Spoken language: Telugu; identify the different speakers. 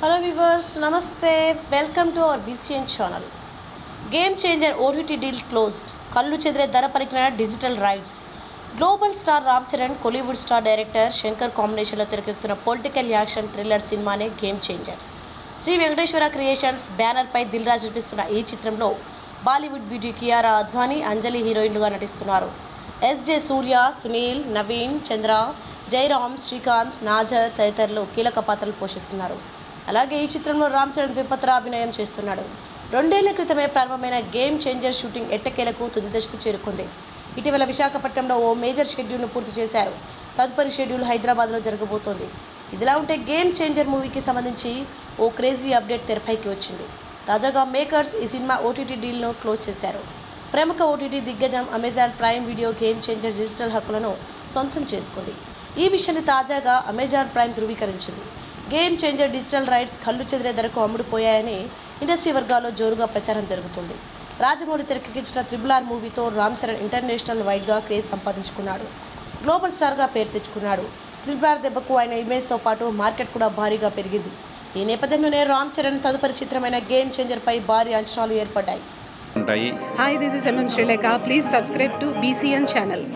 Speaker 1: హలో వివర్స్ నమస్తే welcome to our BCN channel game changer OTT deal close కళ్ళు చెదిరే ధర పలికిన digital rights global star Ram Charan Kollywood star director Shankar కాంబినేషన్లో తెరకెక్కుతున్న పొలిటికల్ యాక్షన్ థ్రిల్లర్ సినిమానే game changer Sri Venkateswara creations బ్యానర్పై దిల్ రాజు నటిస్తున్న ఈ చిత్రంలో బాలీవుడ్ బ్యూటీ కియారా అద్వానీ అంజలి హీరోయిన్లుగా నటిస్తున్నారు. ఎస్జే సూర్య సునీల్ నవీన్ చంద్ర జయరామ్ శ్రీకాంత్ నాజర్ తదితరులు కీలక పాత్రలు పోషిస్తున్నారు. అలాగే ఈ చిత్రంలో రామ్ చరణ్ ద్విపత్ర అభినయం చేస్తున్నాడు. రెండేళ్ళ క్రితమే ప్రారంభమైన గేమ్ చేంజర్ షూటింగ్ ఎట్టకేలకు తుది దశకు చేరుకుంది. ఇటీవల విశాఖపట్నంలో ఓ మేజర్ షెడ్యూల్ను పూర్తి చేశారు. తదుపరి షెడ్యూల్ హైదరాబాద్లో జరగబోతోంది. ఇదిలా ఉంటే గేమ్ చేంజర్ మూవీకి సంబంధించి ఓ క్రేజీ అప్డేట్ తెరపైకి వచ్చింది. తాజాగా మేకర్స్ ఈ సినిమా ఓటీటీ డీల్ను క్లోజ్ చేశారు. ప్రముఖ ఓటీటీ దిగ్గజం Amazon Prime Video game changer digital హక్కులను సొంతం చేసుకుంది. ఈ విషయాన్ని తాజాగా అమెజాన్ ప్రైమ్ ధృవీకరించింది. గేమ్ చేంజర్ డిజిటల్ రైట్స్ కళ్ళు చెదిరే ధరకు అమ్ముడుపోయాయని ఇండస్ట్రీ వర్గాల్లో జోరుగా ప్రచారం జరుగుతుంది. రాజమౌళి తెరకెక్కించిన త్రిబుల్ ఆర్ మూవీతో రామ్ చరణ్ ఇంటర్నేషనల్ వైడ్గా క్రేజ్ సంపాదించుకున్నాడు. గ్లోబల్ స్టార్గా పేరు తెచ్చుకున్నాడు. త్రిబుల్ ఆర్ దెబ్బకు ఆయన ఇమేజ్తో పాటు మార్కెట్ కూడా భారీగా పెరిగింది. ఈ నేపథ్యంలోనే రామ్ చరణ్ తదుపరి చిత్రమైన గేమ్ చేంజర్పై భారీ అంచనాలు ఏర్పడ్డాయి.
Speaker 2: this is MM Sri Lanka. Please subscribe to BCN channel.